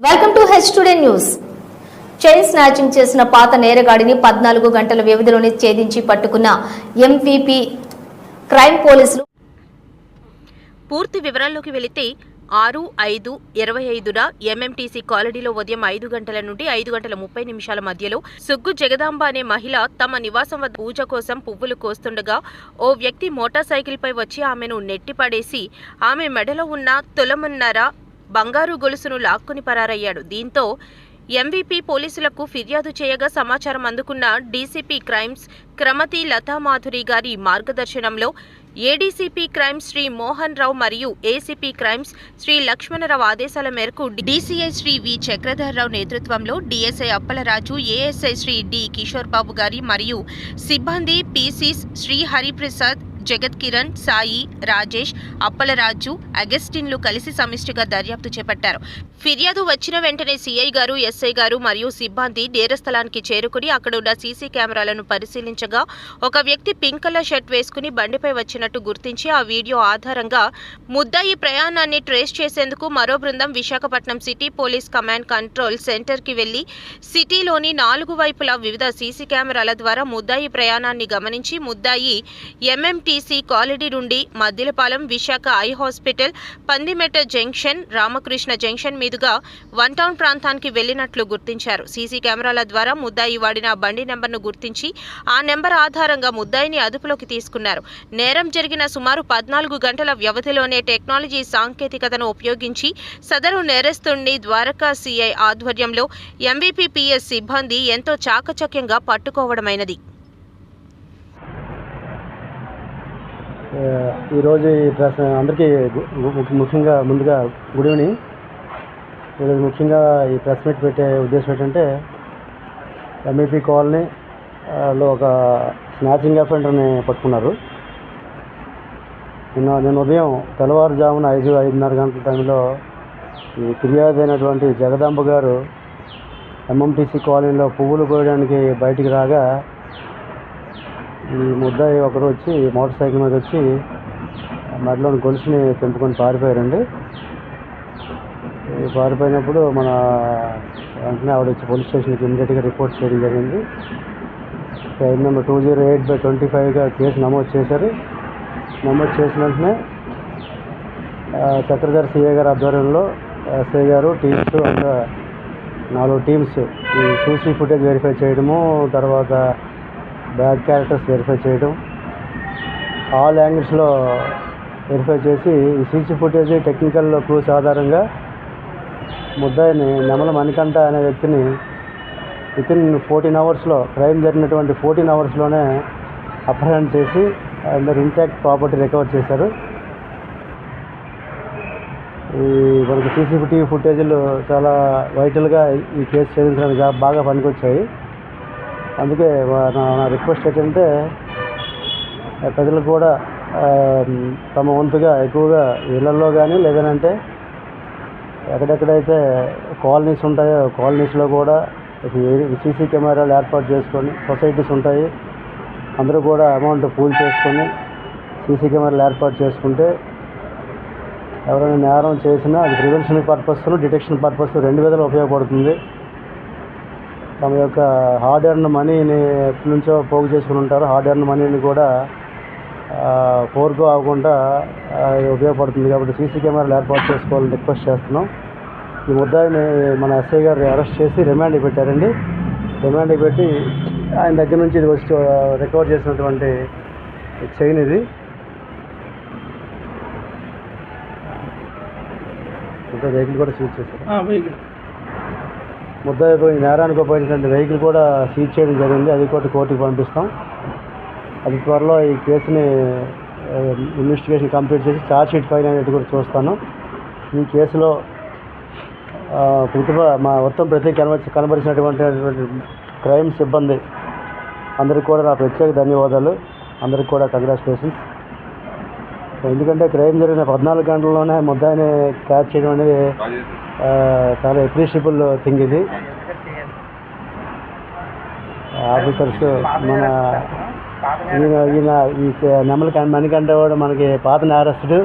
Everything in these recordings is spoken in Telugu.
Welcome to H today news chain snatching చేసిన పాత నేరగాడిని పద్నాలుగు గంటల వ్యవధిలోనే ఛేదించి పట్టుకున్న ఎంపీపీ క్రైమ్ పోలీసులు పూర్తి వివరాల్లోకి వెళితే ఆరు ఐదు ఇరవై ఐదున ఎంఎంటీసీ కాలనీలో ఉదయం ఐదు గంటల నుండి ఐదు గంటల ముప్పై నిమిషాల మధ్యలో సుగ్గు జగదాంబ అనే మహిళ తమ నివాసం వద్ద పూజ కోసం పువ్వులు కోస్తుండగా ఓ వ్యక్తి మోటార్ సైకిల్పై వచ్చి ఆమెను నెట్టిపడేసి ఆమె మెడలో ఉన్న తులమున్నర బంగారు గొలుసును లాక్కుని పరారయ్యాడు. దీంతో ఎంవీపీ పోలీసులకు ఫిర్యాదు చేయగా సమాచారం అందుకున్న డీసీపీ క్రైమ్స్ క్రమతి లతామాధురి గారి మార్గదర్శనంలో ఏడీసీపీ క్రైమ్స్ శ్రీ మోహన్ రావు మరియు ఏసీపీ క్రైమ్స్ శ్రీ లక్ష్మణరావు ఆదేశాల మేరకు డీసీఐ శ్రీ వి చక్రధర్రావు నేతృత్వంలో DSI Appalaraju ASI Shri D Kishore Babu గారి మరియు సిబ్బంది పీసీస్ శ్రీ హరిప్రసాద్ జగత్ కిరణ్ సాయి రాజేష్ అప్పలరాజు అగస్టిన్లు కలిసి సమిష్టిగా దర్యాప్తు చేపట్టారు. ఫిర్యాదు వచ్చిన వెంటనే సీఐ గారు ఎస్ఐ గారు మరియు సిబ్బంది నేర స్థలానికి చేరుకుని అక్కడున్న సీసీ కెమెరాలను పరిశీలించగా ఒక వ్యక్తి పింక్ కలర్ షర్ట్ వేసుకుని బండిపై వచ్చినట్టు గుర్తించి ఆ వీడియో ఆధారంగా ముద్దాయి ప్రయాణాన్ని ట్రేస్ చేసేందుకు మరో బృందం Visakhapatnam city police command control సెంటర్కి వెళ్ళి సిటీలోని నాలుగు వైపులా వివిధ సీసీ కెమెరాల ద్వారా ముద్దాయి ప్రయాణాన్ని గమనించి ముద్దాయి ఎంఎంటీసీ కాలనీ నుండి Maddilapalem Visakha eye hospital Pandimetta junction Ramakrishna junction మీదుగా వన్ టౌన్ ప్రాంతానికి వెళ్ళినట్లు గుర్తించారు. సీసీ కెమెరాల ద్వారా ముద్దాయి వాడిన బండి నెంబర్ను గుర్తించి ఆ నెంబర్ ఆధారంగా ముద్దాయిని అదుపులోకి తీసుకున్నారు. నేరం జరిగిన సుమారు పద్నాలుగు గంటల వ్యవధిలోనే టెక్నాలజీ సాంకేతికతను ఉపయోగించి సదరు నేరస్తుణ్ణి ద్వారకా సిఐ ఆధ్వర్యంలో ఎంబీపీపీఎస్ సిబ్బంది ఎంతో చాకచక్యంగా పట్టుకోవడమైనది. ఈరోజు ఈ ప్రశ్న అందరికీ ముఖ్యంగా ముందుగా గుడ్ ఈవినింగ్. ఈరోజు ముఖ్యంగా ఈ ప్రెస్ మీట్ పెట్టే ఉద్దేశం ఏంటంటే ఎంఈపీ కాలనీ లో ఒక స్నాచింగ్ అఫెండర్ని పట్టుకున్నారు. నిన్న నేను ఉదయం తెల్లవారుజామున ఐదు ఐదున్నర గంటల టైంలో ఈ ఫిర్యాదు అయినటువంటి జగదాంబ గారు ఎంఎంటీసీ కాలనీలో పువ్వులు కోయడానికి బయటికి రాగా ఈ ముద్దాయి ఒకరు వచ్చి మోటార్ సైకిల్ మీద వచ్చి మెడలోని గొలుసుని తెంపుకొని పారిపోయారండి. పారిపోయినప్పుడు మన వెంటనే ఆవిడ వచ్చి పోలీస్ స్టేషన్కి ఇమీడియట్గా రిపోర్ట్ చేయడం జరిగింది. Crime number two zero eight by twenty ఫైవ్గా case నమోదు చేశారు. నమోదు చేసిన వెంటనే ఆ, చక్రధర్ సిఏ గారి ఆధ్వర్యంలో ఎస్ఐ గారు టీమ్స్ అండ్ నాలుగు టీమ్స్ ఈ సీసీ ఫుటేజ్ వెరిఫై చేయడము తర్వాత బ్యాక్ క్యారెక్టర్స్ వెరిఫై చేయడం ఆల్ యాంగిల్స్లో వెరిఫై చేసి ఈ సీసీ ఫుటేజ్ టెక్నికల్ క్లూస్ ఆధారంగా ముద్దాయిని నెమల మణికంఠ అనే వ్యక్తిని వితిన్ ఫోర్టీన్ అవర్స్లో క్రైమ్ జరిగినటువంటి ఫోర్టీన్ అవర్స్లోనే అప్రహెండ్ చేసి అందరు ఇంటాక్ట్ ప్రాపర్టీ రికవర్ చేశారు. ఈ మనకు సీసీటీవీ ఫుటేజీలు చాలా వైటల్గా ఈ కేసు ఛేదించడానికి బాగా పనికొచ్చాయి. అందుకే నా నా రిక్వెస్ట్ ఏంటంటే ప్రజలు కూడా తమ వంతుగా ఎక్కువగా ఇళ్ళలో కానీ లేదనంటే ఎక్కడెక్కడైతే కాలనీస్ ఉంటాయో కాలనీస్లో కూడా సీసీ కెమెరాలు ఏర్పాటు చేసుకొని సొసైటీస్ ఉంటాయి. అందరూ కూడా అమౌంట్ పూల్ చేసుకొని సీసీ కెమెరాలు ఏర్పాటు చేసుకుంటే ఎవరైనా నేరం చేసినా అది ప్రివెన్షన్ పర్పస్ను డిటెక్షన్ పర్పస్ రెండు విధాలు ఉపయోగపడుతుంది. తమ యొక్క హార్డ్ ఎర్న్ మనీని ఎప్పటి నుంచో పోగు చేసుకుని ఉంటారు. హార్డ్ ఎర్న్ మనీని కూడా ఫోర్గో అవ్వకుండా ఉపయోగపడుతుంది. కాబట్టి సీసీ కెమెరాలు ఏర్పాటు చేసుకోవాలని రిక్వెస్ట్ చేస్తున్నాం. ఈ ముద్దాయిని మన ఎస్ఐ గారు అరెస్ట్ చేసి రిమాండ్ పెట్టారండి. రిమాండ్ పెట్టి ఆయన దగ్గర నుంచి ఇది వచ్చి రికవర్ చేసినటువంటి చైన్ ఇది. ఇంకా వెహికల్ కూడా చూసి చేశారు. వెహికల్ పోయి నేరానికి ఉపయోగించినటువంటి వెహికల్ కూడా సీజ్ చేయడం జరిగింది. అది కూడా కోర్టుకి పంపిస్తాం. అది త్వరలో ఈ కేసుని ఇన్వెస్టిగేషన్ కంప్లీట్ చేసి ఛార్జ్ షీట్ ఫైల్ అనేది కూడా చూస్తాను. ఈ కేసులో కుటుంబ ప్రతిభ మా మొత్తం ప్రతి కనబరి కనబరిచినటువంటి క్రైమ్ సిబ్బంది అందరికి కూడా నా ప్రత్యేక ధన్యవాదాలు. అందరికి కూడా కంగ్రాచులేషన్స్ ఎందుకంటే క్రైమ్ జరిగిన పద్నాలుగు గంటల్లోనే ముద్దాయిని క్యాచ్ చేయడం అనేది చాలా అప్రిషియబుల్ థింగ్ ఇది. ఆఫీసర్స్ మన ఈయన ఈయన ఈ నెమలి మణికంఠ కూడా మనకి పాత నేరస్తుడు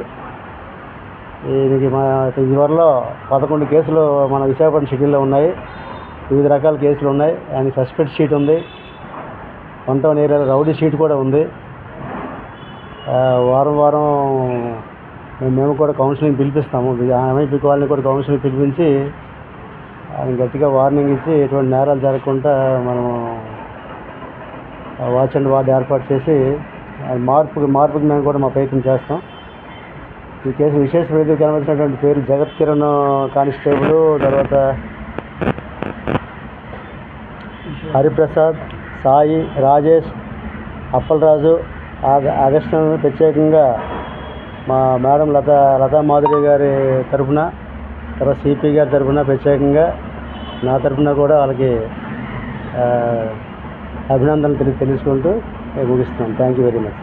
ఈయనకి మా ఇదివరలో పదకొండు కేసులు మన విశాఖపట్నం సిటీలో ఉన్నాయి. వివిధ రకాల కేసులు ఉన్నాయి. ఆయన సస్పెక్ట్ షీట్ ఉంది. వన్ టౌన్ ఏరియాలో రౌడీ షీట్ కూడా ఉంది. వారం వారం మేము కూడా కౌన్సిలింగ్ పిలిపిస్తాము. ఎంఐపీ వాళ్ళని కూడా కౌన్సిలింగ్ పిలిపించి ఆయన గట్టిగా వార్నింగ్ ఇచ్చి ఎటువంటి నేరాలు జరగకుండా మనం వాచ్ అండ్ వార్డ్ ఏర్పాటు చేసి మార్పుకి మార్పుకి మేము కూడా మా ప్రయత్నం చేస్తాం. ఈ కేసు విశేష ప్రతికి కనబడినటువంటి పేరు జగత్ కిరణ్ కానిస్టేబుల్ తర్వాత హరిప్రసాద్ సాయి రాజేష్ అప్పలరాజు ఆగ- ప్రత్యేకంగా మా మేడం లత లతా మాధురి గారి తరఫున తర్వాత సిపి గారి తరఫున ప్రత్యేకంగా నా తరఫున కూడా వాళ్ళకి అభినందనలు తెలి తెలుసుకుంటూ నేను ముగిస్తున్నాను థ్యాంక్ యూ వెరీ మచ్